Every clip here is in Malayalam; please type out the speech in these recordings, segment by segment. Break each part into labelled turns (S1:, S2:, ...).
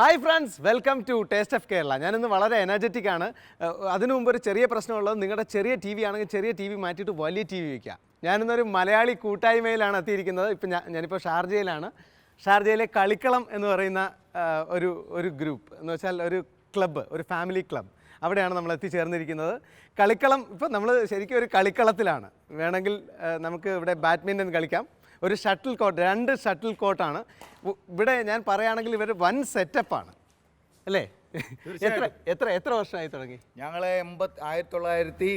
S1: Hi friends welcome to taste of Kerala. ഞാനിന്ന് വളരെ എനർജറ്റിക് ആണ്. അതിനു മുമ്പ് ഒരു ചെറിയ പ്രശ്നമുള്ളത് നിങ്ങളുടെ ചെറിയ ടി വി ആണെങ്കിൽ ചെറിയ ടി വി മാറ്റിയിട്ട് വലിയ ടി വി വയ്ക്കുക ഞാനിന്നൊരു മലയാളി കൂട്ടായ്മയിലാണ് എത്തിയിരിക്കുന്നത്. ഇപ്പം ഞാൻ ഞാനിപ്പോൾ ഷാർജയിലാണ്. ഷാർജയിലെ കളിക്കളം എന്ന് പറയുന്ന ഒരു ഒരു ഗ്രൂപ്പ് എന്ന് വെച്ചാൽ ഒരു ക്ലബ്ബ് ഒരു ഫാമിലി ക്ലബ്ബ് അവിടെയാണ് നമ്മൾ എത്തിച്ചേർന്നിരിക്കുന്നത്. കളിക്കളം ഇപ്പം നമ്മൾ ശരിക്കും ഒരു കളിക്കളത്തിലാണ്. വേണമെങ്കിൽ നമുക്ക് ഇവിടെ ബാഡ്മിന്റൺ കളിക്കാം. ഒരു ഷട്ടിൽ കോട്ട് രണ്ട് ഷട്ടിൽ കോട്ടാണ്. ഇവിടെ ഞാൻ പറയുകയാണെങ്കിൽ ഇവർ വൻ സെറ്റപ്പാണ്. അല്ലേ? എത്ര എത്ര എത്ര വർഷമായി തുടങ്ങി?
S2: ഞങ്ങൾ എൺപത്തി ആയിരത്തി തൊള്ളായിരത്തി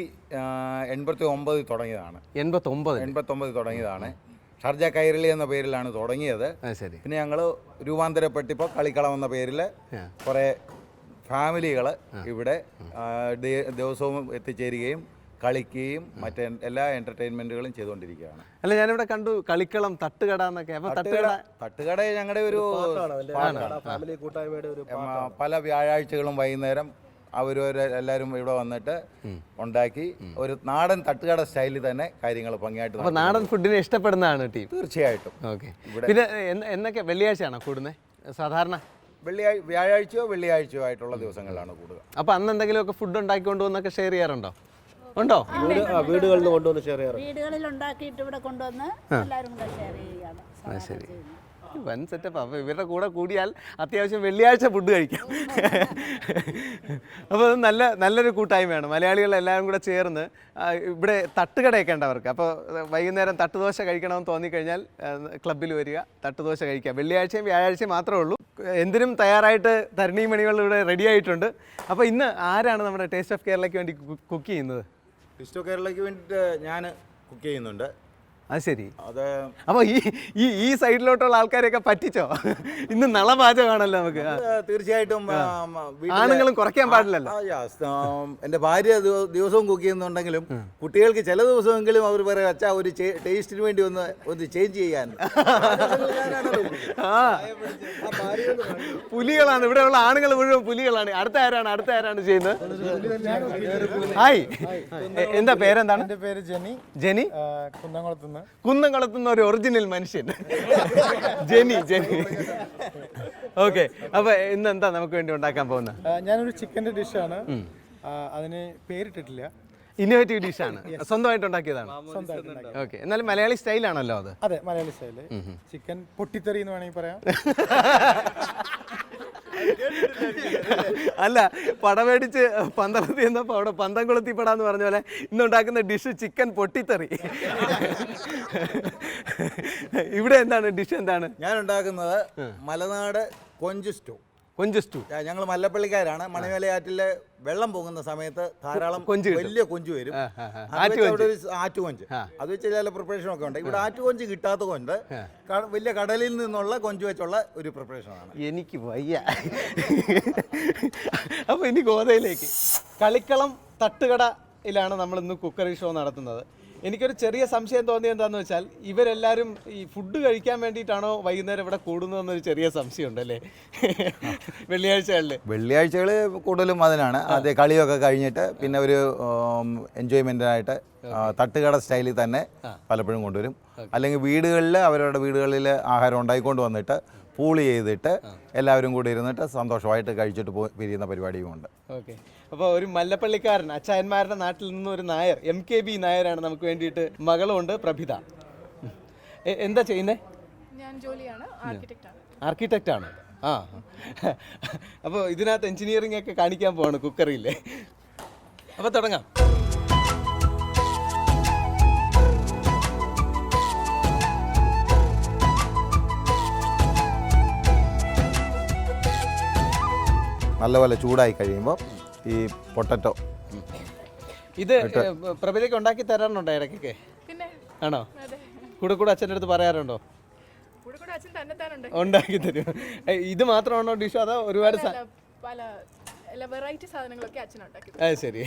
S2: എൺപത്തി ഒമ്പതിൽ തുടങ്ങിയതാണ്.
S1: എൺപത്തൊമ്പത്.
S2: എൺപത്തൊമ്പതിൽ തുടങ്ങിയതാണ്. ഷർജ കൈരളി എന്ന പേരിലാണ് തുടങ്ങിയത്.
S1: ശരി.
S2: പിന്നെ ഞങ്ങൾ രൂപാന്തരപ്പെട്ടിപ്പോൾ കളിക്കളം എന്ന പേരിൽ കുറേ ഫാമിലികൾ ഇവിടെ ദിവസവും എത്തിച്ചേരുകയും കളിക്കുകയും മറ്റേ എല്ലാ എന്റർടൈൻമെന്റുകളും ചെയ്തുകൊണ്ടിരിക്കുകയാണ്.
S1: അല്ല ഞാനിവിടെ കണ്ടു കളിക്കളം തട്ടുകട എന്നൊക്കെ. അപ്പോൾ തട്ടുകട
S2: തട്ടുകട ഞങ്ങളുടെ ഒരു.
S3: ഫാമിലി കൂട്ടായ്മയുടെ ഒരു
S2: പല വ്യാഴാഴ്ചകളും വൈകുന്നേരം അവരവർ എല്ലാവരും ഇവിടെ വന്നിട്ട് ഉണ്ടാക്കി ഒരു നാടൻ തട്ടുകട സ്റ്റൈലിൽ തന്നെ കാര്യങ്ങൾ ഭംഗിയായിട്ട്
S1: അപ്പോൾ നാടൻ ഫുഡിനെ ഇഷ്ടപ്പെടുന്നതാണ് ടീം.
S2: തീർച്ചയായിട്ടും.
S1: ഓക്കെ. പിന്നെ എന്നൊക്കെ വെള്ളിയാഴ്ചയാണോ കൂടുന്നത് സാധാരണ?
S2: വെള്ളിയാഴ്ച വ്യാഴാഴ്ചയോ വെള്ളിയാഴ്ചയോ ആയിട്ടുള്ള ദിവസങ്ങളിലാണ് കൂടുക.
S1: അപ്പോൾ അന്ന് എന്തെങ്കിലുമൊക്കെ ഫുഡ് ഉണ്ടാക്കിക്കൊണ്ട് വന്നൊക്കെ ഷെയർ ചെയ്യാറുണ്ടോ? ഉണ്ടോ?
S3: വീടുകളിൽ കൊണ്ടുവന്ന് ഷെയർ ചെയ്യാറ്.
S4: വീടുകളിൽ ഉണ്ടാക്കിയിട്ട് ഇവിടെ കൊണ്ടുവന്ന് എല്ലാവരും കൂടെ ഷെയർ ചെയ്യുകയാണ്.
S1: ശരി. വൻ സെറ്റപ്പ് അപ്പോൾ ഇവരുടെ കൂടെ കൂടിയാൽ അത്യാവശ്യം വെള്ളിയാഴ്ച ഫുഡ് കഴിക്കാം. അപ്പോൾ അത് നല്ല നല്ലൊരു കൂട്ടായ്മയാണ്. മലയാളികൾ എല്ലാവരും കൂടെ ചേർന്ന് ഇവിടെ തട്ടുകടയൊക്കെ ഉണ്ട് അവർക്ക്. അപ്പോൾ വൈകുന്നേരം തട്ടുദോശ കഴിക്കണമെന്ന് തോന്നിക്കഴിഞ്ഞാൽ ക്ലബ്ബിൽ വരിക തട്ടുദോശ കഴിക്കുക. വെള്ളിയാഴ്ചയും വ്യാഴാഴ്ചയും മാത്രമേ ഉള്ളൂ. എന്തിനും തയ്യാറായിട്ട് തരണി മണികൾ ഇവിടെ റെഡി ആയിട്ടുണ്ട്. അപ്പോൾ ഇന്ന് ആരാണ് നമ്മുടെ ടേസ്റ്റ് ഓഫ് കേരളയ്ക്ക് വേണ്ടി കുക്ക് ചെയ്യുന്നത്?
S2: ക്രിസ്റ്റോ കേരളയ്ക്ക് വേണ്ടിയിട്ട് ഞാൻ കുക്ക് ചെയ്യുന്നുണ്ട്.
S1: അത് ശരി
S2: അത്.
S1: അപ്പോൾ ഈ ഈ ഈ സൈഡിലോട്ടുള്ള ആൾക്കാരെയൊക്കെ പറ്റിച്ചോ? ഇന്ന് നളപാചകമാണല്ലോ നമുക്ക്.
S2: തീർച്ചയായിട്ടും വീട്ടിലെ-
S1: ആണുങ്ങളും കുറയ്ക്കാൻ പാടില്ലല്ലോ.
S2: ആ, yes. ആ, എന്റെ ഭാര്യ ദിവ- ദിവസവും കുക്ക് ചെയ്യുന്നുണ്ടെങ്കിലും കുട്ടികൾക്ക് ചില ദിവസമെങ്കിലും അവർ പറയും അച്ഛാ ഒരു ടേസ്റ്റിന് വേണ്ടി ഒന്ന് ഒന്ന് ചേഞ്ച് ചെയ്യാൻ.
S1: ആ. പുലികളാണ്. ഇവിടെയുള്ള ആണുങ്ങൾ മുഴുവൻ പുലികളാണ്. അടുത്ത ആരാണ്? അടുത്ത ആരാണ് ചെയ്യുന്നത്? ഹായ്. എ- എന്താ പേരെന്താണ്?
S5: എന്റെ പേര് ജെനി
S1: ജെനി
S5: കുന്നംകുളത്തുനിന്ന്.
S1: കുന്നംകുളത്തുനിന്ന് ഒരു ഒറിജിനൽ മനുഷ്യൻ. ജെനി ജെനി ഓക്കെ അപ്പൊ ഇന്ന് എന്താ നമുക്ക് വേണ്ടി ഉണ്ടാക്കാൻ പോകുന്നത്
S5: ഞാനൊരു ചിക്കന്റെ ഡിഷാണ് അതിന് പേരിട്ടിട്ടില്ല.
S1: ഇന്നോവേറ്റീവ് ഡിഷാണ് സ്വന്തമായിട്ട് ഉണ്ടാക്കിയതാണ്. ഓക്കെ എന്നാലും മലയാളി സ്റ്റൈലാണല്ലോ അത്.
S5: അതെ മലയാളി സ്റ്റൈൽ ചിക്കൻ പൊട്ടിത്തെറി എന്ന് വേണമെങ്കിൽ പറയാം.
S1: അല്ല പടമേടിച്ച് പന്തളത്തി എന്നപ്പോൾ അവിടെ പന്തം കൊളുത്തി പടാന്ന് പറഞ്ഞ പോലെ ഇന്നുണ്ടാക്കുന്ന ഡിഷ് ചിക്കൻ പൊട്ടിത്തെറി. ഇവിടെ എന്താണ് ഡിഷ് എന്താണ്?
S2: ഞാൻ ഉണ്ടാക്കുന്നത് മലനാട് കൊഞ്ച് സ്റ്റൂ
S1: കൊഞ്ച് സ്റ്റൂ
S2: ഞങ്ങൾ മല്ലപ്പള്ളിക്കാരാണ്. മണിമലയാറ്റിലെ വെള്ളം പോകുന്ന സമയത്ത് ധാരാളം
S1: കൊഞ്ച്
S2: വലിയ കൊഞ്ച് വരും. ആറ്റുകൊഞ്ച്. അത് വെച്ച് ചില പ്രിപ്പറേഷൻ ഒക്കെ ഉണ്ട്. ഇവിടെ ആറ്റുകൊഞ്ച് കിട്ടാത്ത കൊണ്ട് വലിയ കടലിൽ നിന്നുള്ള കൊഞ്ച് വെച്ചുള്ള ഒരു പ്രിപ്പറേഷനാണ്.
S1: എനിക്ക് വയ്യ. അപ്പോൾ ഇനി ഗോതയിലേക്ക്. കളിക്കളം തട്ടുകടയിലാണ് നമ്മൾ ഇന്ന് കുക്കറി ഷോ നടത്തുന്നത്. എനിക്കൊരു ചെറിയ സംശയം തോന്നിയത് എന്താണെന്ന് വെച്ചാൽ ഇവരെല്ലാവരും ഈ ഫുഡ് കഴിക്കാൻ വേണ്ടിയിട്ടാണോ വൈകുന്നേരം ഇവിടെ കൂടുന്നതെന്നൊരു ചെറിയ സംശയമുണ്ട് അല്ലേ? വെള്ളിയാഴ്ചകളിൽ
S2: വെള്ളിയാഴ്ചകൾ കൂടുതലും അതിനാണ്. അത് കളിയൊക്കെ കഴിഞ്ഞിട്ട് പിന്നെ ഒരു എൻജോയ്മെന്റിനായിട്ട് തട്ടുകട സ്റ്റൈലിൽ തന്നെ പലപ്പോഴും കൊണ്ടുവരും. അല്ലെങ്കിൽ വീടുകളിൽ അവരുടെ വീടുകളിൽ ആഹാരം ഉണ്ടായിക്കൊണ്ട് വന്നിട്ട് പൂൾ ചെയ്തിട്ട് എല്ലാവരും കൂടി ഇരുന്നിട്ട് സന്തോഷമായിട്ട് കഴിച്ചിട്ട് പോ പിരിയുന്ന പരിപാടിയുമുണ്ട്
S1: ഓക്കെ. അപ്പോൾ ഒരു മല്ലപ്പള്ളിക്കാരൻ അച്ചായന്മാരുടെ നാട്ടിൽ നിന്ന് ഒരു നായർ എം കെ ബി നായരാണ് നമുക്ക് വേണ്ടിയിട്ട് മകളുണ്ട് പ്രഭിത. എന്താ ചെയ്യുന്നത്
S6: ഞാൻ ജോലിയാണ് ആർക്കിടെക്റ്റ് ആണ്
S1: ആ. അപ്പോൾ ഇതിനകത്ത് എഞ്ചിനീയറിംഗ് ഒക്കെ കാണിക്കാൻ പോവാണ് കുക്കറിയില്ലേ അപ്പോൾ തുടങ്ങാം.
S2: നല്ലപോലെ ചൂടായി കഴിയുമ്പോൾ ഈ പൊട്ടറ്റോ.
S1: ഇത് പ്രഭുതയ്ക്ക് ഉണ്ടാക്കി തരാറുണ്ടോ ഇടയ്ക്കൊക്കെ?
S6: പിന്നെ
S1: ആണോ? കൂടെ കൂടെ അച്ഛന്റെ അടുത്ത് പറയാറുണ്ടോ?
S6: കൂടെ കൂടെ അച്ഛൻ തന്നെ താനുണ്ട്
S1: ഉണ്ടാക്കി തരും. ഇത് മാത്രമാണോ ഡിഷ് അതോ ഒരുപാട് സ-
S6: പല പല വെറൈറ്റി സാധനങ്ങളൊക്കെ
S1: അത് ശരി.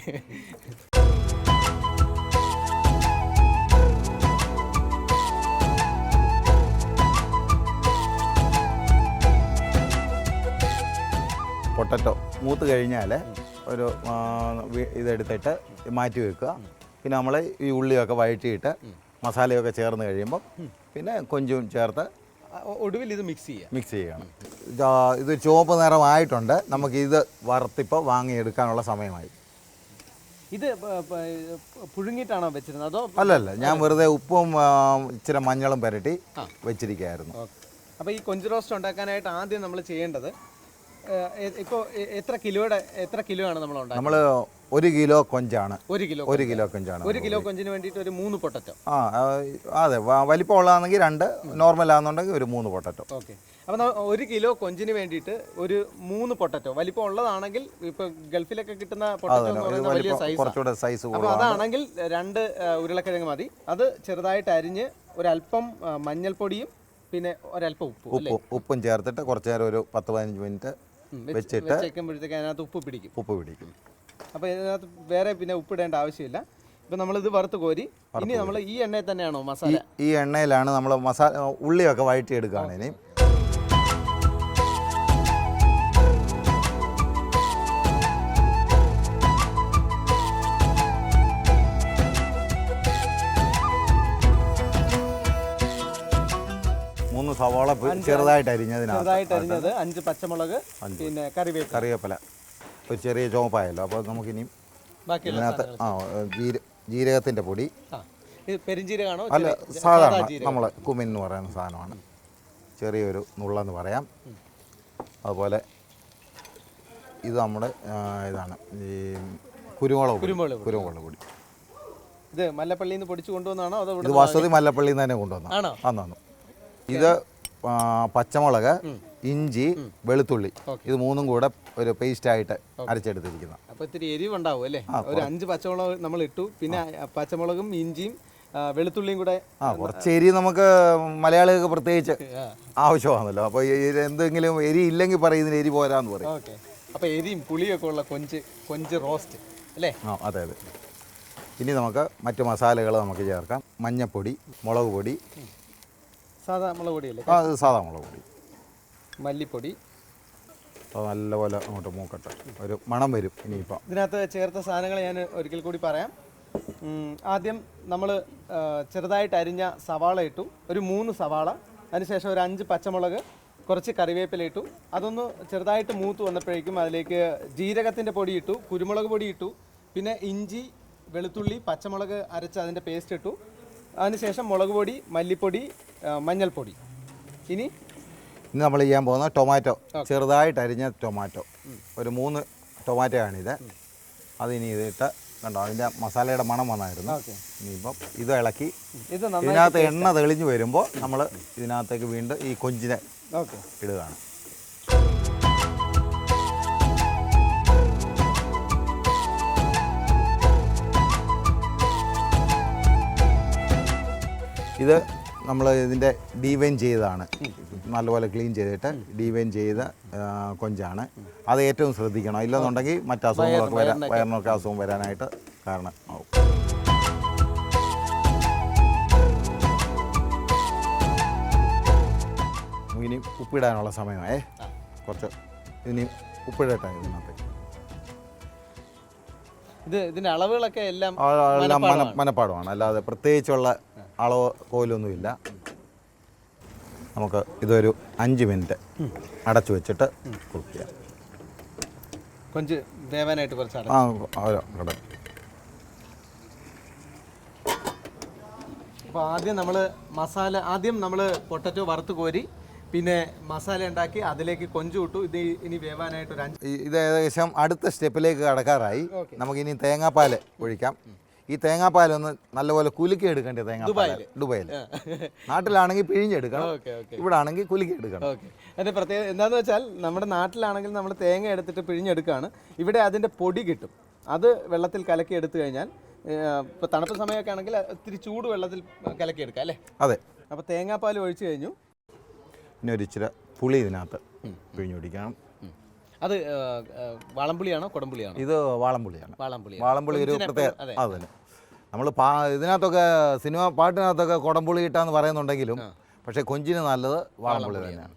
S2: പൊട്ടറ്റോ. മൂത്ത് കഴിഞ്ഞാൽ ഒരു ഇതെടുത്തിട്ട് മാറ്റി വെക്കുക. പിന്നെ നമ്മൾ ഈ ഉള്ളിയൊക്കെ വഴറ്റിയിട്ട് മസാലയൊക്കെ ചേർന്ന് കഴിയുമ്പോൾ പിന്നെ കൊഞ്ചും ചേർത്ത്
S1: ഒടുവിൽ ഇത് മിക്സ് ചെയ്യുക
S2: മിക്സ് ചെയ്യണം. ഇതാ, ചുവപ്പ് നിറമായിട്ടുണ്ട്. നമുക്ക് ഇത് വറുത്തിപ്പോൾ വാങ്ങിയെടുക്കാനുള്ള സമയമായി.
S1: ഇത് പുഴുങ്ങിയിട്ടാണോ വെച്ചിരുന്നത്? അതോ
S2: അല്ലല്ല ഞാൻ വെറുതെ ഉപ്പും ഇച്ചിരി മഞ്ഞളും പുരട്ടി വെച്ചിരിക്കുകയായിരുന്നു.
S1: അപ്പോൾ ഈ കൊഞ്ച് റോസ്റ്റ് ഉണ്ടാക്കാനായിട്ട് ആദ്യം നമ്മൾ ചെയ്യേണ്ടത് ഇപ്പോൾ എത്ര കിലോയുടെ എത്ര കിലോ ആണ് നമ്മൾ ഉണ്ടാക്കുന്നത്?
S2: നമ്മൾ ഒരു കിലോ കൊഞ്ചാണ്.
S1: ഒരു കിലോ
S2: ഒരു കിലോ കൊഞ്ചാണ്
S1: ഒരു കിലോ കൊഞ്ചിന് വേണ്ടിയിട്ട് ഒരു മൂന്ന് പൊട്ടറ്റോ?
S2: ആ അതെ വലിപ്പം ഉള്ളതാണെങ്കിൽ രണ്ട് നോർമൽ ആണെന്നുണ്ടെങ്കിൽ ഒരു മൂന്ന് പൊട്ടറ്റോ.
S1: ഓക്കെ. നമ്മൾ ഒരു കിലോ കൊഞ്ചിന് വേണ്ടിയിട്ട് ഒരു മൂന്ന് പൊട്ടറ്റോ? വലിപ്പം ഉള്ളതാണെങ്കിൽ ഇപ്പോൾ ഗൾഫിലൊക്കെ കിട്ടുന്ന പൊട്ടറ്റോ വലിയ സൈസ്
S2: സൈസ്
S1: അതാണെങ്കിൽ രണ്ട് ഉരുളക്കിഴങ്ങ് മതി. അത് ചെറുതായിട്ട് അരിഞ്ഞ് ഒരല്പം മഞ്ഞൾപ്പൊടിയും പിന്നെ ഒരല്പം ഉപ്പും
S2: ഉപ്പും ഉപ്പും ചേർത്തിട്ട് കുറച്ച് നേരം ഒരു പത്ത് പതിനഞ്ച് മിനിറ്റ് വെച്ചിട്ട്
S1: വെച്ചേക്കുമ്പോഴത്തേക്ക് അതിനകത്ത് ഉപ്പ് പിടിക്കും.
S2: ഉപ്പ് പിടിക്കും.
S1: അപ്പോൾ ഇതിനകത്ത് വേറെ പിന്നെ ഉപ്പിടേണ്ട ആവശ്യമില്ല. ഇപ്പം നമ്മളിത് വറുത്ത് കോരി ഇനി നമ്മൾ ഈ എണ്ണയിൽ തന്നെയാണോ മസാല?
S2: ഈ എണ്ണയിലാണ് നമ്മൾ മസാല ഉള്ളിയൊക്കെ വഴറ്റിയെടുക്കുകയാണ് ഇനി. സവാള ചെറുതായിട്ട് അരിഞ്ഞതിനാണ്
S1: ചെറുതായിട്ട് അരിഞ്ഞത് അഞ്ച് പച്ചമുളക് പിന്നെ കറിവേപ്പില.
S2: കറിവേപ്പില. ഒരു ചെറിയ ചുവപ്പായല്ലോ. അപ്പോൾ നമുക്കിനി
S1: ബാക്കിയുള്ള
S2: ഇതിനകത്ത് ആ ജീര ജീരകത്തിന്റെ പൊടി.
S1: പെരിഞ്ചീരകാണോ
S2: അല്ല സാധാരണ നമ്മൾ കുമിൻ എന്ന് പറയുന്ന സാധനമാണ്. ചെറിയൊരു നുള്ളെന്ന് പറയാം. അതുപോലെ ഇത് നമ്മുടെ ഇതാണ് ഈ കുരുമുളക്.
S1: കുരുമുളക്.
S2: കുരുമുളക് പൊടി.
S1: ഇത് മല്ലപ്പള്ളിയിൽ നിന്ന് പൊടിച്ചു കൊണ്ടുവന്നാണോ അതോ
S2: ഇത് വസതി മല്ലപ്പള്ളിയിൽ നിന്ന് തന്നെ കൊണ്ടുവന്നു
S1: ആണോ?
S2: അന്നു ഇത് പച്ചമുളക് ഇഞ്ചി വെളുത്തുള്ളി. ഇത് മൂന്നും കൂടെ ഒരു പേസ്റ്റ് ആയിട്ട്
S1: അരച്ചെടുത്തിരിക്കുന്നത് അപ്പൊ ഇത്തിരി എരിവുണ്ടാവും അല്ലേ? ഒരു അഞ്ച് പച്ചമുളക് നമ്മൾ ഇട്ടു പിന്നെ പച്ചമുളകും ഇഞ്ചിയും വെളുത്തുള്ളിയും കൂടെ
S2: ആ കുറച്ച് എരി നമുക്ക് മലയാളികൾക്ക് പ്രത്യേകിച്ച് ആവശ്യമാണല്ലോ. അപ്പോൾ എന്തെങ്കിലും എരി ഇല്ലെങ്കിൽ പറയും ഇതിന് എരി പോരാന്ന് പറയും.
S1: ഓക്കെ. അപ്പോൾ എരിയും പുളിയൊക്കെ ഉള്ള കൊഞ്ച് കൊഞ്ച് റോസ്റ്റ് അല്ലേ?
S2: ആ അതെ അതെ. ഇനി നമുക്ക് മറ്റു മസാലകൾ നമുക്ക് ചേർക്കാം. മഞ്ഞപ്പൊടി മുളക് പൊടി
S1: സാധാ മുളക് പൊടിയല്ലേ?
S2: ആ ഇത് സാധാ മുളക് പൊടി.
S1: മല്ലിപ്പൊടി.
S2: അപ്പോൾ നല്ലപോലെ അങ്ങോട്ട് മൂക്കട്ടെ. ഒരു മണം വരും ഇനിയിപ്പോൾ
S1: ഇതിനകത്ത് ചേർത്ത സാധനങ്ങൾ ഞാൻ ഒരിക്കൽ കൂടി പറയാം. ആദ്യം നമ്മൾ ചെറുതായിട്ട് അരിഞ്ഞ സവാള ഇട്ടു. ഒരു മൂന്ന് സവാള. അതിനുശേഷം ഒരു അഞ്ച് പച്ചമുളക് കുറച്ച് കറിവേപ്പില ഇട്ടു. അതൊന്ന് ചെറുതായിട്ട് മൂത്ത് വന്നപ്പോഴേക്കും അതിലേക്ക് ജീരകത്തിന്റെ പൊടി ഇട്ടു കുരുമുളക് പൊടി ഇട്ടു. പിന്നെ ഇഞ്ചി വെളുത്തുള്ളി പച്ചമുളക് അരച്ച് അതിന്റെ പേസ്റ്റ് ഇട്ടു. അതിനുശേഷം മുളക് പൊടി മല്ലിപ്പൊടി മഞ്ഞൾപ്പൊടി. ഇനി?
S2: ഇന്ന് നമ്മൾ ചെയ്യാൻ പോകുന്നത് ടൊമാറ്റോ. ചെറുതായിട്ട് അരിഞ്ഞ ടൊമാറ്റോ. ഒരു മൂന്ന് ടൊമാറ്റോയാണിത്. അതിനി ഇതിട്ട് കണ്ടോ അതിന്റെ മസാലയുടെ മണം വന്നായിരുന്നു.
S1: ഇനി
S2: ഇനിയിപ്പം ഇത് ഇളക്കി. ഇതിനകത്ത് എണ്ണ തെളിഞ്ഞു വരുമ്പോൾ നമ്മൾ ഇതിനകത്തേക്ക് വീണ്ടും ഈ കൊഞ്ചിനെ ഇടുകയാണ്. ഇത് നമ്മൾ ഇതിന്റെ ഡീവൈൻ ചെയ്തതാണ്. നല്ലപോലെ ക്ലീൻ ചെയ്തിട്ട് ഡീവൈൻ ചെയ്ത കൊഞ്ചാണ്. അത് ഏറ്റവും ശ്രദ്ധിക്കണം. ഇല്ലെന്നുണ്ടെങ്കിൽ മറ്റ് അസുഖങ്ങളൊക്കെ വരാൻ വയറിനൊക്കെ. അസുഖം വരാനായിട്ട് കാരണം ആവും. ഇനി ഉപ്പിടാനുള്ള സമയമായേ കുറച്ച് ഇനി ഉപ്പിടട്ടെ ഇതിനകത്ത്.
S1: ഇത് ഇതിന്റെ അളവുകളൊക്കെ എല്ലാം
S2: എല്ലാം മന
S1: മനപ്പാടമാണ്.
S2: മനപ്പാടമാണ്. അല്ലാതെ പ്രത്യേകിച്ചുള്ള അളവ് കോയിലൊന്നുമില്ല. നമുക്ക് ഇതൊരു അഞ്ച് മിനിറ്റ് അടച്ചു വെച്ചിട്ട് കുക്ക് ചെയ്യാം
S1: കൊഞ്ച് വേവാനായിട്ട് കുറച്ച്
S2: ആ ഓരോ കട.
S1: അപ്പോൾ ആദ്യം നമ്മൾ മസാല ആദ്യം നമ്മൾ പൊട്ടറ്റോ വറുത്ത് കോരി പിന്നെ മസാല ഉണ്ടാക്കി അതിലേക്ക് കൊഞ്ചു ഇട്ടു. ഇത് ഇനി വേവാനായിട്ട് ഒരു അഞ്ച്
S2: ഇത് ഏകദേശം അടുത്ത സ്റ്റെപ്പിലേക്ക് കടക്കാറായി. നമുക്കിനി തേങ്ങാപ്പാൽ ഒഴിക്കാം. ഈ തേങ്ങാപ്പാലൊന്ന് നല്ലപോലെ കുലുക്കി എടുക്കേണ്ട തേങ്ങാപ്പാൽ ദുബായിൽ നാട്ടിലാണെങ്കിൽ പിഴിഞ്ഞെടുക്കണം. ഇവിടെ ആണെങ്കിൽ കുലുക്കി എടുക്കണം.
S1: ഓക്കെ. അതിന്റെ പ്രത്യേകത എന്താണെന്ന് വെച്ചാൽ നമ്മുടെ നാട്ടിലാണെങ്കിൽ നമ്മൾ തേങ്ങ എടുത്തിട്ട് പിഴിഞ്ഞെടുക്കുകയാണ് ഇവിടെ അതിന്റെ പൊടി കിട്ടും. അത് വെള്ളത്തിൽ കലക്കി എടുത്തു കഴിഞ്ഞാൽ ഇപ്പോൾ തണുപ്പ് സമയമൊക്കെ ആണെങ്കിൽ ഇത്തിരി ചൂട് വെള്ളത്തിൽ കലക്കി എടുക്കാം അല്ലേ?
S2: അതെ.
S1: അപ്പോൾ തേങ്ങാപ്പാൽ ഒഴിച്ചു കഴിഞ്ഞു.
S2: പിന്നെ ഒരു ഇച്ചിരി പുളി ഇതിനകത്ത് പിഴിഞ്ഞു പിടിക്കണം
S1: അത് വാളംപുളിയാണോ കൊടംപുളിയാണോ?
S2: ഇത് വാളംപുളിയാണ്.
S1: വാളംപുളി.
S2: വാളംപുളി ഒരു പ്രത്യേക
S1: അതെ.
S2: അതന്നെ നമ്മൾ പാ ഇതിനകത്തൊക്കെ സിനിമ പാട്ടിനകത്തൊക്കെ കൊടംപുളി ഇട്ടാന്ന് പറയുന്നുണ്ടെങ്കിലും പക്ഷേ കൊഞ്ചിന് നല്ലത് വാളംപുളി തന്നെയാണ്.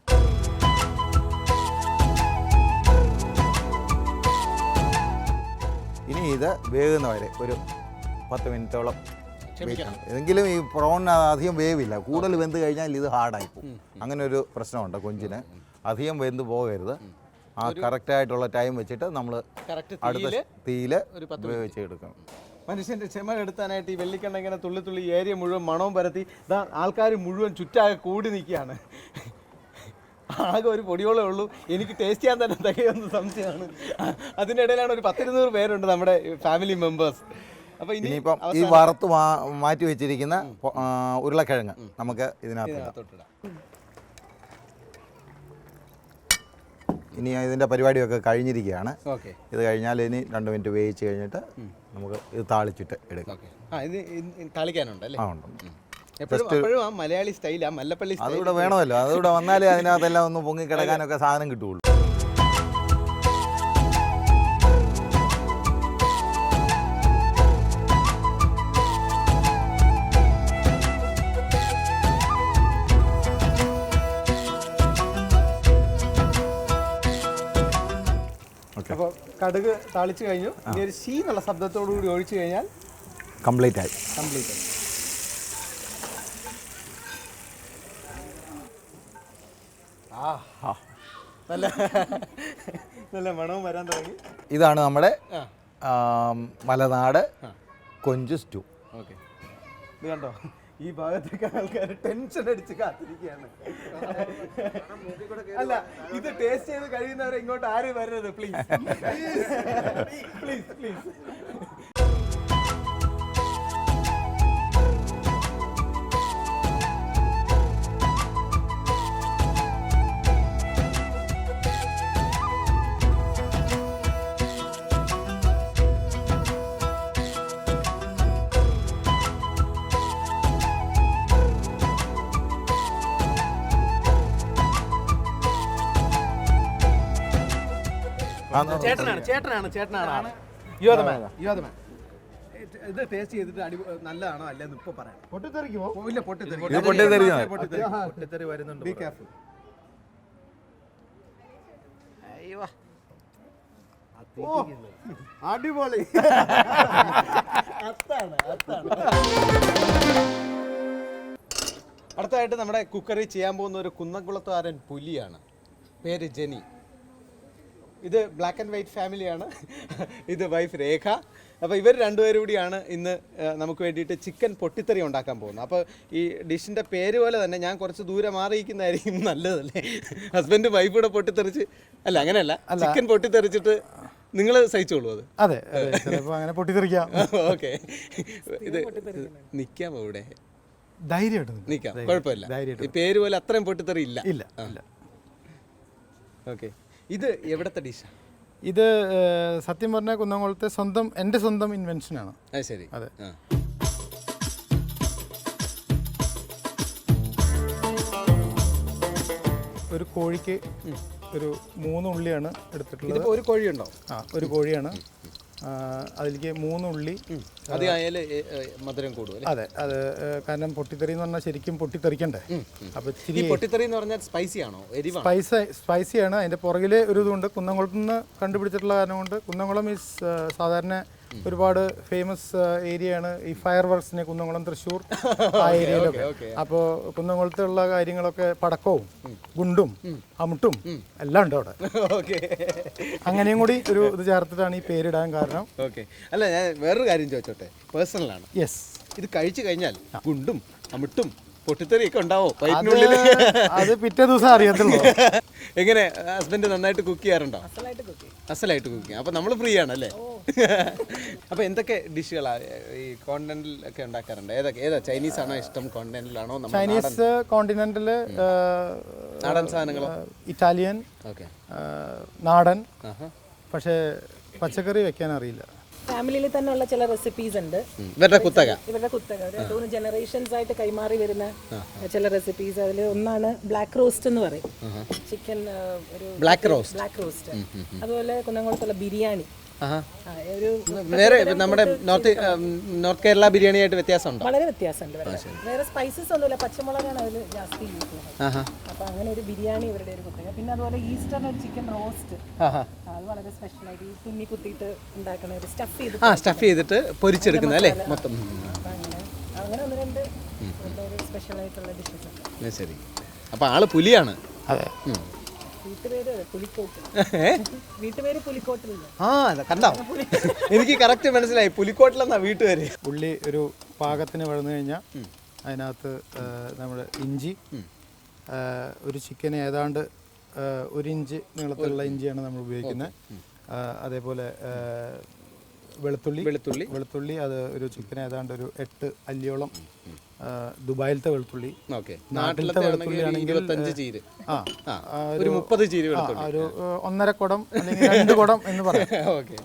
S2: ഇനി ഇത് വേകുന്ന വരെ ഒരു പത്ത് മിനിറ്റോളം എങ്കിലും ഈ പ്രോൺ അധികം വേവില്ല. കൂടുതൽ വെന്ത് കഴിഞ്ഞാൽ ഇത് ഹാർഡായി പോകും. അങ്ങനെ ഒരു പ്രശ്നമുണ്ട് കൊഞ്ചിന്. അധികം വെന്ത് പോകരുത്. ആ കറക്റ്റ് ആയിട്ടുള്ള ടൈം വെച്ചിട്ട് നമ്മൾ അടുത്ത തീയിൽ എടുക്കണം
S1: മനുഷ്യന്റെ ക്ഷമ എടുത്താനായിട്ട് ഈ വെള്ളിക്കണ്ണ ഇങ്ങനെ തുള്ളി തുള്ളി ഏരിയ മുഴുവൻ മണവും പരത്തി ഇതാ ആൾക്കാർ മുഴുവൻ ചുറ്റാകെ കൂടി നിൽക്കുകയാണ്. ആകെ ഒരു പൊടിയോളേ ഉള്ളൂ. എനിക്ക് ടേസ്റ്റ് ചെയ്യാൻ തന്നെ തികയുന്ന സംശയമാണ്. അതിനിടയിലാണ് ഒരു പത്തിരുന്നൂറ് പേരുണ്ട് നമ്മുടെ ഫാമിലി മെമ്പേഴ്സ് അപ്പോൾ ഇനി
S2: ഇനിയിപ്പം ഈ വറുത്ത് മാറ്റി വെച്ചിരിക്കുന്ന ഉരുളക്കിഴങ്ങ് നമുക്ക് ഇതിനകത്ത് ഇനി ഇതിന്റെ പരിപാടിയൊക്കെ കഴിഞ്ഞിരിക്കുകയാണ്.
S1: ഓക്കെ.
S2: ഇത് കഴിഞ്ഞാൽ ഇനി രണ്ട് മിനിറ്റ് വേവിച്ച് കഴിഞ്ഞിട്ട് നമുക്ക് ഇത് താളിച്ചിട്ട് എടുക്കാം.
S1: ആ ഇത് താളിക്കാനുണ്ട് അല്ലേ?
S2: ആ ഉണ്ട്
S1: എപ്പോഴും ആ മലയാളി സ്റ്റൈൽ ആ മല്ലപ്പള്ളി സ്റ്റൈൽ.
S2: അതുകൂടെ വേണമല്ലോ. അതുകൂടെ വന്നാലേ അതിനകത്തെല്ലാം ഒന്ന് പൊങ്ങി കിടക്കാനൊക്കെ സാധനം കിട്ടുള്ളൂ
S1: കടുക് താളിച്ച് കഴിഞ്ഞു. ഇനി ഒരു ശീ എന്നുള്ള ശബ്ദത്തോടു കൂടി ഒഴിച്ചു കഴിഞ്ഞാൽ
S2: കംപ്ലീറ്റ് ആയി.
S1: കംപ്ലീറ്റ് ആയി. ആ. നല്ല നല്ല മണവും വരാൻ തുടങ്ങി.
S2: ഇതാണ് നമ്മുടെ മലനാട് കൊഞ്ച് സ്റ്റൂ.
S1: ഓക്കെ. ഇത് കണ്ടോ? ഈ ഭാഗത്തേക്ക് ആൾക്കാർ ടെൻഷൻ അടിച്ച് കാത്തിരിക്കുകയാണ്. അല്ല ഇത് ടേസ്റ്റ് ചെയ്ത് കഴിയുന്നവരെ ഇങ്ങോട്ട് ആരും വരരുത് പ്ലീസ് പ്ലീസ് പ്ലീസ് ചേട്ടനാണ് ചേട്ടനാണ് ചേട്ടനാണ്. You are the man you are the man ഇത് ടേസ്റ്റ് ചെയ്തിട്ട് അടി നല്ലതാണോ അല്ലെന്ന് ഇപ്പൊ പറയാം.
S5: പൊട്ടിത്തെറിക്കുമോ
S1: ഇല്ല പൊട്ടിത്തെറി
S2: ഇത് പൊട്ടിത്തെറിക്കുന്നതാ.
S1: പൊട്ടിത്തെറി പൊട്ടിത്തെറി വരുന്നുണ്ട് ബി കെയർഫുൾ
S5: അടിപൊളി.
S1: അത്താണ് അത്താണ്. അടുത്തതായിട്ട് നമ്മുടെ കുക്കറി ചെയ്യാൻ പോകുന്ന ഒരു കുന്നംകുളത്തുകാരൻ പുലിയാണ്. പേര് ജെനി. ഇത് ബ്ലാക്ക് ആൻഡ് വൈറ്റ് ഫാമിലിയാണ് ഇത് വൈഫ് രേഖ. അപ്പോൾ ഇവർ രണ്ടുപേരും കൂടിയാണ് ഇന്ന് നമുക്ക് വേണ്ടിയിട്ട് ചിക്കൻ പൊട്ടിത്തെറി ഉണ്ടാക്കാൻ പോകുന്നത്. അപ്പോൾ ഈ ഡിഷിന്റെ പേര് പോലെ തന്നെ ഞാൻ കുറച്ച് ദൂരെ മാറിയിരിക്കുന്നതായിരിക്കും നല്ലതല്ലേ? ഹസ്ബൻഡ് വൈഫ് കൂടെ പൊട്ടിത്തെറിച്ച് അല്ല അങ്ങനെയല്ല. ചിക്കൻ പൊട്ടിത്തെറിച്ചിട്ട് നിങ്ങൾ സഹിച്ചോളൂ അത്.
S5: അതെ അങ്ങനെ പൊട്ടിത്തെറിക്കാം.
S1: ഓക്കെ ഇത് നിൽക്കാം ഇവിടെ
S5: ധൈര്യമായിട്ട് നിൽക്കാം.
S1: കുഴപ്പമില്ല. ഈ പേര് പോലെ അത്രയും പൊട്ടിത്തെറി ഇല്ല.
S5: ഇല്ല
S1: ഓക്കെ ഇത് എവിടത്തെ ഡിഷാണ്
S5: ഇത് സത്യം പറഞ്ഞ കുന്നംകുളത്തെ സ്വന്തം എന്റെ സ്വന്തം ഇൻവെൻഷനാണ്
S1: അത് ശരി.
S5: അതെ.
S1: ആ.
S5: ഒരു കോഴിക്ക് ഒരു മൂന്ന് ഉള്ളിയാണ് എടുത്തിട്ടുള്ളത്.
S1: ഇതിപ്പോ ഒരു കോഴിയുണ്ടോ?
S5: ആ ഒരു കോഴിയാണ്. അതിലേക്ക് മൂന്ന് ഉള്ളി
S1: അത് മധുരം
S5: അതെ അത് കാരണം പൊട്ടിത്തെറി എന്ന് പറഞ്ഞാൽ ശരിക്കും പൊട്ടിത്തെറിക്കണ്ടേ? അപ്പോൾ ഇച്ചിരി
S1: പൊട്ടിത്തെറി എന്ന് പറഞ്ഞാൽ സ്പൈസി ആണോ?
S5: സ്പൈസ് സ്പൈസിയാണ് അതിന്റെ പുറകിൽ ഒരു ഇതുണ്ട്. കുന്നംകുളത്ത് നിന്ന് കണ്ടുപിടിച്ചിട്ടുള്ള കാരണം കൊണ്ട് കുന്നംകുളം ഈസ് സാധാരണ ഒരുപാട് ഫേമസ് ഏരിയയാണ് ഈ ഫയർ വർക്സിനെ കുന്നംകുളം തൃശ്ശൂർ ആ ഏരിയയിലൊക്കെ. അപ്പോൾ കുന്നംകുളത്തുള്ള കാര്യങ്ങളൊക്കെ പടക്കവും ഗുണ്ടും അമുട്ടും എല്ലാം ഉണ്ട് അവിടെ.
S1: ഓക്കെ.
S5: അങ്ങനെയും കൂടി ഒരു ഇത് ചേർത്തിട്ടാണ് ഈ പേരിടാൻ കാരണം.
S1: ഓക്കെ. അല്ല ഞാൻ വേറൊരു കാര്യം ചോദിച്ചോട്ടെ? പേഴ്സണലാണ്
S5: യെസ്
S1: ഇത് കഴിച്ചു കഴിഞ്ഞാൽ ഗുണ്ടും അമിട്ടും പൊട്ടിത്തെറിയൊക്കെ ഉണ്ടാവോ
S5: അത്
S1: വയറ്റിനുള്ളിൽ
S5: അത് പിറ്റേ ദിവസം അറിയത്തുള്ളൂ
S1: എങ്ങനെ ഹസ്ബൻഡ് നന്നായിട്ട് കുക്ക് ചെയ്യാറുണ്ടോ? അസലായിട്ട് കുക്ക് ചെയ്യും. അപ്പൊ നമ്മൾ ഫ്രീ ആണല്ലേ അപ്പൊ എന്തൊക്കെ ഡിഷുകളാ ഈ കോണ്ടിനെന്റൽ ഒക്കെ ഉണ്ടാക്കാറുണ്ട്? ഏതൊക്കെ? ഏതാ ചൈനീസ് ആണോ ഇഷ്ടം? കോണ്ടിനെന്റൽ ആണോ
S5: ചൈനീസ് കോണ്ടിനെന്റൽ
S1: നാടൻ സാധനങ്ങളോ?
S5: Italian
S1: okay.
S5: നാടൻ. പക്ഷേ പച്ചക്കറി വെക്കാൻ അറിയില്ല.
S7: ഫാമിലിയിൽ തന്നെയുള്ള ചില റെസിപ്പീസ് ഉണ്ട്.
S1: ഇവരുടെ കുത്തക.
S7: ഇവരുടെ കുത്തക. രണ്ട് മൂന്ന് ജനറേഷൻസ് ആയിട്ട് കൈമാറി വരുന്ന ചില റെസിപ്പീസ് അതിൽ ഒന്നാണ് ബ്ലാക്ക് റോസ്റ്റ് എന്ന് പറയും. ചിക്കൻ ഒരു
S1: ബ്ലാക്ക് റോസ്റ്റ്
S7: ബ്ലാക്ക് റോസ്റ്റ് അതുപോലെ കുന്നംകുളത്തുള്ള ബിരിയാണി.
S1: വേറെ നമ്മുടെ നോർത്ത് നോർത്ത് കേരള ബിരിയാണി ആയിട്ട് വ്യത്യാസമുണ്ട്
S7: വളരെ. വ്യത്യാസമുണ്ട് വേറെ സ്പൈസസ് ഒന്നുമില്ല പച്ചമുളകാണ് അതിൽ ജാസ്തി യൂസ് ചെയ്യുന്നത്.
S1: ആഹാ.
S7: അപ്പോൾ അങ്ങനെ ഒരു ബിരിയാണി ഇവരുടെ ഒരു പ്രത്യേകത പിന്നെ അതുപോലെ ഈസ്റ്റർ ഒരു ചിക്കൻ റോസ്റ്റ് അത് വളരെ സ്പെഷ്യലായിട്ട് ഈ തുന്നി കുത്തിയിട്ട് ഉണ്ടാക്കുന്ന ഒരു സ്റ്റഫ് ചെയ്ത്
S1: ആ സ്റ്റഫ് ചെയ്തിട്ട് പൊരിച്ചെടുക്കുന്ന അല്ലേ? മൊത്തം.
S7: അങ്ങനെ. അങ്ങനെ ഒന്ന് രണ്ട് സ്പെഷ്യൽ ആയിട്ടുള്ള ഡിഷസ്
S1: ശരി. അപ്പോൾ ആൾ പുലിയാണ്.
S5: അതെ.
S1: ആ കണ്ടോ? എനിക്ക് കറക്റ്റ് മനസ്സിലായി. പുലിക്കോട്ടിലെന്നാ വീട്ടുകാര്
S5: ഉള്ളി ഒരു പാകത്തിന് വളർന്നു കഴിഞ്ഞാൽ അതിനകത്ത് നമ്മുടെ ഇഞ്ചി ഒരു ചിക്കൻ ഏതാണ്ട് ഒരു ഇഞ്ച് നീളത്തിലുള്ള ഇഞ്ചിയാണ് നമ്മൾ ഉപയോഗിക്കുന്നത്. അതേപോലെ വെളുത്തുള്ളി.
S1: വെളുത്തുള്ളി.
S5: വെളുത്തുള്ളി അത് ഒരു ചിക്കൻ ഏതാണ്ട് ഒരു എട്ട് അല്ലിയോളം ദുബായിലത്തെ വെളുത്തുള്ളി. നാട്ടിലത്തെ വെളുത്തുള്ളി ആണെങ്കിൽ
S1: ചീര്. ഒരു മുപ്പത് ചീര്
S5: ആ, ഒരു ഒന്നര കുടം അല്ലെങ്കിൽ രണ്ട് കുടം എന്ന് പറയാം.
S1: ഓക്കെ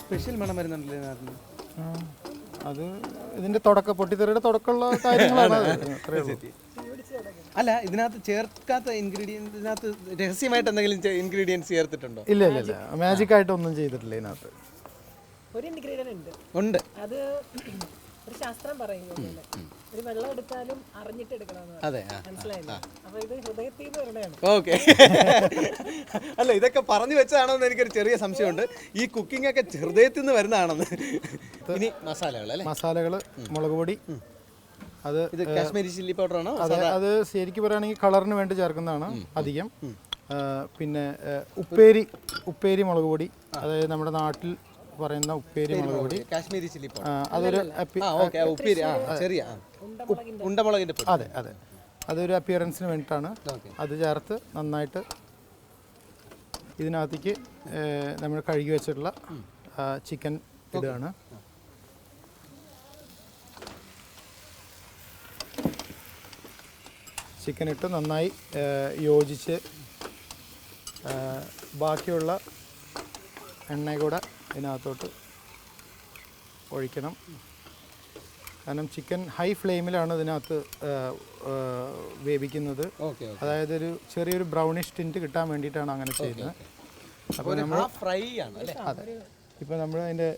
S1: സ്പെഷ്യൽ മണം വരുന്നുണ്ടല്ലേ
S5: അത് ഇതിന്റെ തുടക്ക പൊട്ടിത്തെറിയുടെ തുടക്കമുള്ള കാര്യങ്ങളാണ് അത്. അത്രേ
S1: അല്ല ഇതിനകത്ത് ചേർക്കാത്ത ഇൻഗ്രീഡിയൻസ് ഇതിനകത്ത് രഹസ്യമായിട്ട് എന്തെങ്കിലും ഇൻഗ്രീഡിയൻസ് ചേർത്തിട്ടുണ്ടോ?
S5: ഇല്ല ഇല്ല ഇല്ല. മാജിക് ആയിട്ട് ഒന്നും ചെയ്തിട്ടില്ല ഇതിനകത്ത്.
S7: ഒരു ഇൻഗ്രീഡിയന്റ് ഉണ്ട്.
S1: ഉണ്ട്.
S7: അത് ഒരു ശാസ്ത്രം പറയുന്നത് ഒരു വെള്ളം എടുത്താലും അറിഞ്ഞിട്ട് എടുക്കണമെന്ന്.
S1: അതെ മനസ്സിലായി
S7: മനസ്സിലായില്ലേ? അപ്പൊ ഇത് ഹൃദയത്തിൽ നിന്ന് വരുന്നതാണ്
S1: ഓക്കെ. അല്ല ഇതൊക്കെ പറഞ്ഞു വെച്ചതാണോ എന്ന് എനിക്കൊരു ചെറിയ സംശയമുണ്ട്. ഈ കുക്കിംഗ് ഒക്കെ ഹൃദയത്തിൽ നിന്ന് വരുന്നതാണെന്ന്. ഇനി മസാലകൾ അല്ലേ?
S5: മസാലകൾ മുളക് പൊടി അത്
S1: ഇത് കാശ്മീരി ചില്ലി പൗഡർ ആണോ
S5: അത് അത് ശരിക്കും പറയുകയാണെങ്കിൽ കളറിന് വേണ്ടി ചേർക്കുന്നതാണ് അധികം. പിന്നെ ഉപ്പേരി ഉപ്പേരി മുളക് പൊടി അതായത് നമ്മുടെ നാട്ടിൽ പറയുന്ന ഉപ്പേരി മുളക് പൊടി.
S1: Kashmiri chilli powder.
S5: അതൊരു
S1: ചെറിയ ഉണ്ടമുളകിന്റെ പൊടി.
S5: അതെ അതെ. അതൊരു അപ്പിയറൻസിന് വേണ്ടിയിട്ടാണ് അത് ചേർത്ത് നന്നായിട്ട് ഇതിനകത്തേക്ക് നമ്മൾ കഴുകി വെച്ചിട്ടുള്ള ചിക്കൻ ഇടുകയാണ്. ചിക്കൻ ഇട്ട് നന്നായി യോജിച്ച് ബാക്കിയുള്ള എണ്ണ കൂടെ ഇതിനകത്തോട്ട് ഒഴിക്കണം. കാരണം ചിക്കൻ ഹൈ ഫ്ലെയിമിലാണ് ഇതിനകത്ത് വേവിക്കുന്നത്. അതായത് ഒരു ചെറിയൊരു ബ്രൗണിഷ് ടിന്റ് കിട്ടാൻ വേണ്ടിയിട്ടാണ് അങ്ങനെ ചെയ്യുന്നത്.
S1: അപ്പോൾ നമ്മൾ ഫ്രൈ ആണ്
S5: അതെ. ഇപ്പോൾ നമ്മൾ അതിന്റെ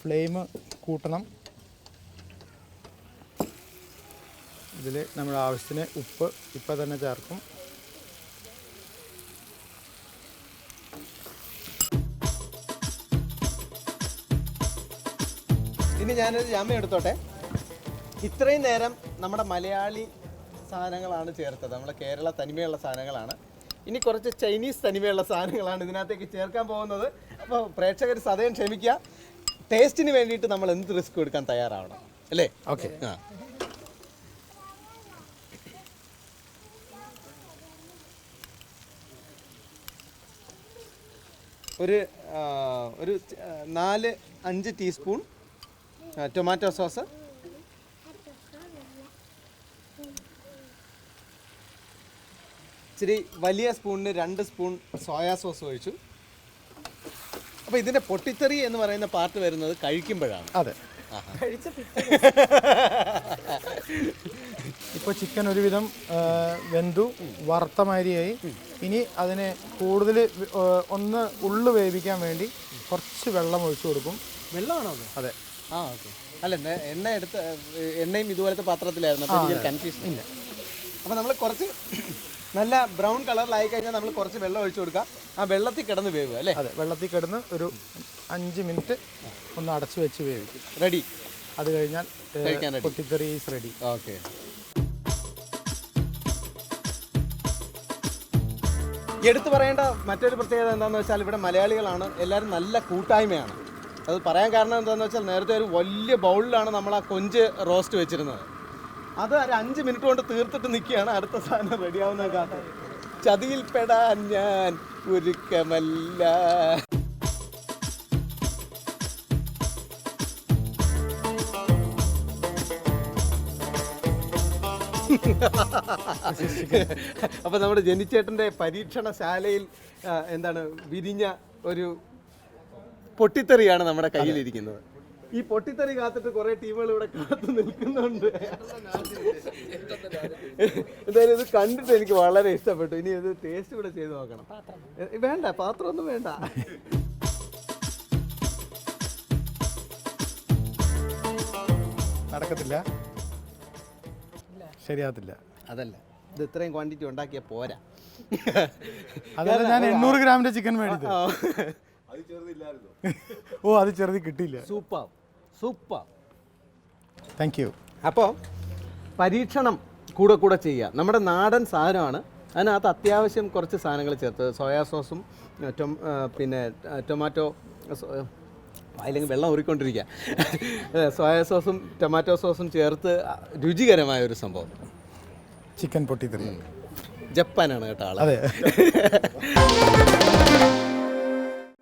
S5: ഫ്ലെയിം കൂട്ടണം. ഇതിൽ നമ്മൾ ആവശ്യത്തിന് ഉപ്പ് ഇപ്പം തന്നെ ചേർക്കും.
S1: ഇനി ഞാനൊരു ജാമ്യം എടുത്തോട്ടെ. ഇത്രയും നേരം നമ്മുടെ മലയാളി സാധനങ്ങളാണ് ചേർത്തത്. നമ്മുടെ കേരള തനിമയുള്ള സാധനങ്ങളാണ്. ഇനി കുറച്ച് ചൈനീസ് തനിമയുള്ള സാധനങ്ങളാണ് ഇതിനകത്തേക്ക് ചേർക്കാൻ പോകുന്നത്. അപ്പോൾ പ്രേക്ഷകർ സദയം ക്ഷമിക്കുക. ടേസ്റ്റിന് വേണ്ടിയിട്ട് നമ്മൾ എന്ത് റിസ്ക് എടുക്കാൻ തയ്യാറാവണം? അല്ലേ?
S5: ഓക്കെ
S1: ആ. ഒരു ഒരു നാല് അഞ്ച് ടീസ്പൂൺ ടൊമാറ്റോ സോസ്. ഇച്ചിരി വലിയ സ്പൂണിന് രണ്ട് സ്പൂൺ സോയാ സോസ് ഒഴിച്ചു. അപ്പോൾ ഇതിന്റെ പൊട്ടിത്തെറി എന്ന് പറയുന്ന പാർട്ട് വരുന്നത് കഴിക്കുമ്പോഴാണ്.
S5: അതെ. ഇപ്പോൾ ചിക്കൻ ഒരുവിധം വെന്തു വറുത്ത മാതിരിയായി ഇനി അതിനെ കൂടുതൽ ഒന്ന് ഉള്ളു വേവിക്കാൻ വേണ്ടി കുറച്ച് വെള്ളം ഒഴിച്ചു കൊടുക്കും.
S1: വെള്ളമാണോ അതെ? ആ ഓക്കെ. അല്ല എണ്ണ- എടുത്ത് എണ്ണയും ഇതുപോലത്തെ പാത്രത്തിലായിരുന്നു അപ്പോൾ കൺഫ്യൂഷൻ ഇല്ല. അപ്പോൾ നമ്മൾ കുറച്ച് നല്ല ബ്രൗൺ കളറിലായി കഴിഞ്ഞാൽ നമ്മൾ കുറച്ച് വെള്ളം ഒഴിച്ചു കൊടുക്കുക. ആ വെള്ളത്തിൽ കിടന്ന് വേവുക അല്ലേ?
S5: അതെ വെള്ളത്തിൽ കിടന്ന് ഒരു അഞ്ച് മിനിറ്റ് ഒന്ന് അടച്ചു വെച്ച് വേവിക്കും.
S1: റെഡി
S5: അത് കഴിഞ്ഞാൽ പൊട്ടിക്കറി ഈസ് റെഡി
S1: ഓക്കെ. എടുത്തു പറയേണ്ട മറ്റൊരു പ്രത്യേകത എന്താണെന്ന് വെച്ചാൽ ഇവിടെ മലയാളികളാണ്. എല്ലാവരും നല്ല കൂട്ടായ്മയാണ്. അത് പറയാൻ കാരണം എന്താണെന്ന് വെച്ചാൽ നേരത്തെ ഒരു വലിയ ബൗളിലാണ് നമ്മൾ ആ കൊഞ്ച് റോസ്റ്റ് വെച്ചിരുന്നത്. അത് ഒരു അഞ്ച് മിനിറ്റ് കൊണ്ട് തീർത്തിട്ട് നിൽക്കുകയാണ്. അടുത്ത സാധനം റെഡിയാവുന്ന കാത്ത് ചതിയിൽപ്പെടാൻ ഞാൻ ഒരുക്കമല്ല അപ്പോൾ നമ്മുടെ ജനിച്ചേട്ടന്റെ പരീക്ഷണശാലയിൽ എന്താണ് വിരിഞ്ഞ ഒരു പൊട്ടിത്തെറിയാണ് നമ്മുടെ കയ്യിലിരിക്കുന്നത്. ഈ പൊട്ടിത്തെറി കാത്തിട്ട് കുറെ ടീമുകൾ ഇവിടെ കാത്തു നിൽക്കുന്നുണ്ട്. എന്തായാലും ഇത് കണ്ടിട്ട് എനിക്ക് വളരെ ഇഷ്ടപ്പെട്ടു. ഇനി ഇത് ടേസ്റ്റ് കൂടെ ചെയ്ത് നോക്കണം. വേണ്ട പാത്രമൊന്നും വേണ്ട.
S5: നടക്കത്തില്ല. ശരിയാകത്തില്ല.
S1: അതല്ല. ഇത് ഇത്രയും ക്വാണ്ടിറ്റി ഉണ്ടാക്കിയ പോരാ.
S5: അതായത് ഞാൻ എണ്ണൂറ് ഗ്രാമിന്റെ ചിക്കൻ
S1: മേടിച്ചു.
S5: ഓ അത് ചെറുതി കിട്ടിയില്ല.
S1: സൂപ്പർ സൂപ്പർ
S5: താങ്ക് യു
S1: അപ്പോൾ പരീക്ഷണം കൂടെ കൂടെ ചെയ്യുക നമ്മുടെ നാടൻ സാധനമാണ്. അതിനകത്ത് അത്യാവശ്യം കുറച്ച് സാധനങ്ങൾ ചേർത്ത്. സോയാ സോസും പിന്നെ ടൊമാറ്റോ അതിലെങ്കിൽ വെള്ളം ഊറിക്കൊണ്ടിരിക്കുക. സോയ സോസും ടൊമാറ്റോ സോസും ചേർത്ത് രുചികരമായ ഒരു സംഭവം.
S5: ചിക്കൻ പൊട്ടിത്തെറി.
S1: ജപ്പാനാണ് കേട്ടോ ആൾ.
S5: അതെ.